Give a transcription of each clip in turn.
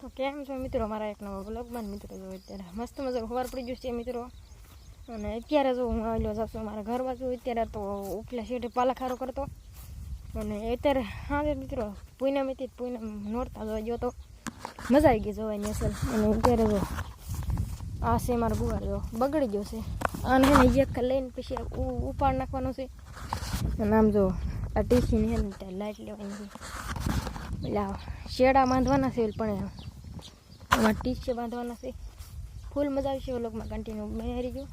તો કેમ છો મિત્રો? મારા એક નવા બ્લોગમાં મિત્રો જો અત્યારે મસ્ત મજા ખબર પડી ગયું છે મિત્રો. અને અત્યારે જો હું આવેલો જાઉં છું મારા ઘર બાજુ, અત્યારે તો ઉપલા શેઠે પાલાખારો કરતો અને અત્યારે હા મિત્રો પૂનમ હતી પૂનમ નોરતા જોવા ગયો તો મજા આવી ગઈ જોવાની અસલ. અને અત્યારે જો આ છે મારો ગુવાર જો બગડી ગયો છે. આને એક લઈને પછી ઉપાડ નાખવાનો છે. અને આમ જો આ ટીસીને લાઈટ લેવાની છે. એટલે શેડા બાંધવાના છે પણ એમાં ટીસ્ય બાંધવાના છે. ફૂલ મજા આવશે વ્લોગમાં કન્ટિન્યુ બની ગયો.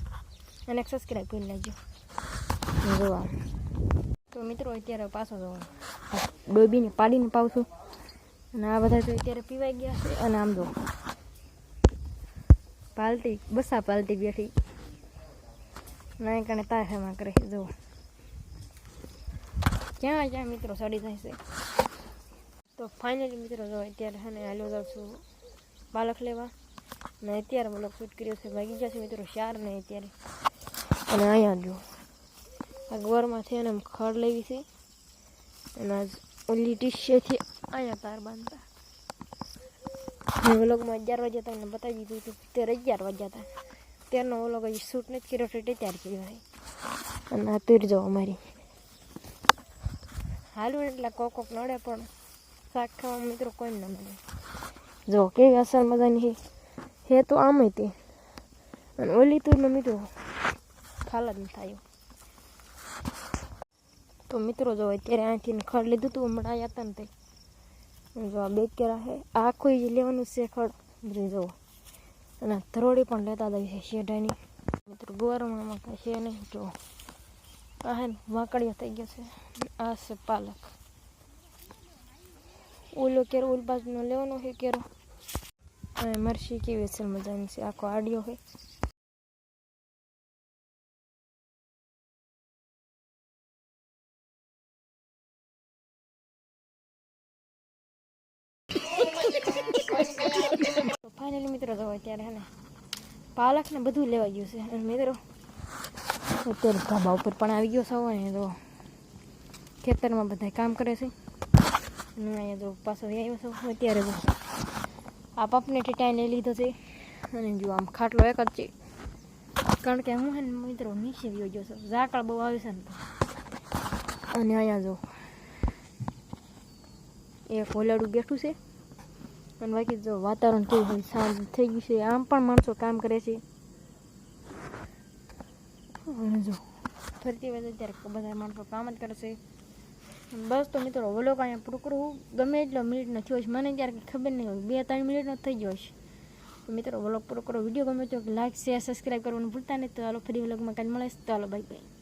અને એક સબસ્ક્રાઈબ કરી લેજો. જોવા. તો મિત્રો, અત્યારે પાછો જો ડોબીને પાડીને પાઉં છું. અને આ બધા તો અત્યારે પીવાઈ ગયા છે. અને આમ જો પાલટી, બસા પાલટી બેઠી. ના કણે તારમાં કરે. જો ક્યાં ક્યાં મિત્રો, સડી જાય છે? તો ફાઇનલી મિત્રો, જો અત્યારે છે ને હાલ્યો જાઉં છું. પાલક લેવા. અને અત્યારે બ્લોગ શૂટ કર્યો છે, ભાગી ગયા છે મિત્રો શાર ને અત્યારે. અને અહીંયા જો, આ છે એને ખડ લેવી છે. અને ઓલી ટીશ્યથી અહીંયા તાર બાંધતા. વ્લોગમાં અગિયાર વાગ્યા તમને બતાવી દીધું હતું ત્યારે અગિયાર વાગ્યા હતા. ત્યારનો વ્લોગ હજી શૂટ નથી કર્યો, એટલે ત્યારે કર્યો અને આ તીર જો અમારી. હાલું એટલે કોક કોક નડે પણ શાક ખાવા મિત્રો કોઈ ન મળે. જો કેવી અસર મજાની છે. હે તો આમ તે. અને ઓલી તુરનો મિત્રો ખાલ જ થાય. તો મિત્રો જો અત્યારે અહીંથી ખડ લીધું હતું હમણાં આવ્યા હતા ને તે જો આ બે કેરા છે આ જે લેવાનું છે ખડ. જો. અને ધરોડી પણ લેતા દઈ છે શેઢાની. મિત્રો ગુવારમાં કાંઈ છે નહીં. જો આ હે ને વાંકડીઓ થઈ ગયો છે. આ છે પાલક. ઓલો કેરો, ઓલ બાજુનો લેવાનો છે કેરો. અને મરસી કેવી અસર મજાની છે આખો આડિયો છે તો ફાઇનલી મિત્રો જો અત્યારે હે ને પાલક ને બધું લેવા ગયું છે અને મિત્રો અત્યારે ધાબા ઉપર પણ આવી ગયો સૌ ને તો ખેતરમાં બધા કામ કરે છે અને અહીંયા જો પાછો આવ્યો છું અત્યારે જો આ પપને ટીટાઈને લીધો છે. અને જો આમ ખાટલો એક જ છે. કારણ કે હું હે ને મિત્રો નીચે ગયો ગયો ઝાકળ બહુ આવે છે ને. અને અહીંયા જો એક ફોલાડું બેઠું છે. અને બાકી જો વાતાવરણ કેવું હોય સાંજ થઈ ગયું છે. આમ પણ માણસો કામ કરે છે. અને જો ફરતી વખતે અત્યારે બધા માણસો કામ જ કરે છે. બસ તો મિત્રો વ્લોગ અહીંયા પૂરું કરું ગમે એટલો મિનિટનો થયો છે મને ત્યારે ખબર નહીં હોય. બે ત્રણ મિનિટનો થઈ ગયો છે તો મિત્રો વ્લોગ પૂરો કરો વીડિયો ગમે તો લાઈક, શેર, સબસ્ક્રાઈબ કરવાનું ભૂલતા નહીં. તો ચાલો ફરી વ્લોગમાં કાલે મળે તો ચાલો બાય બાય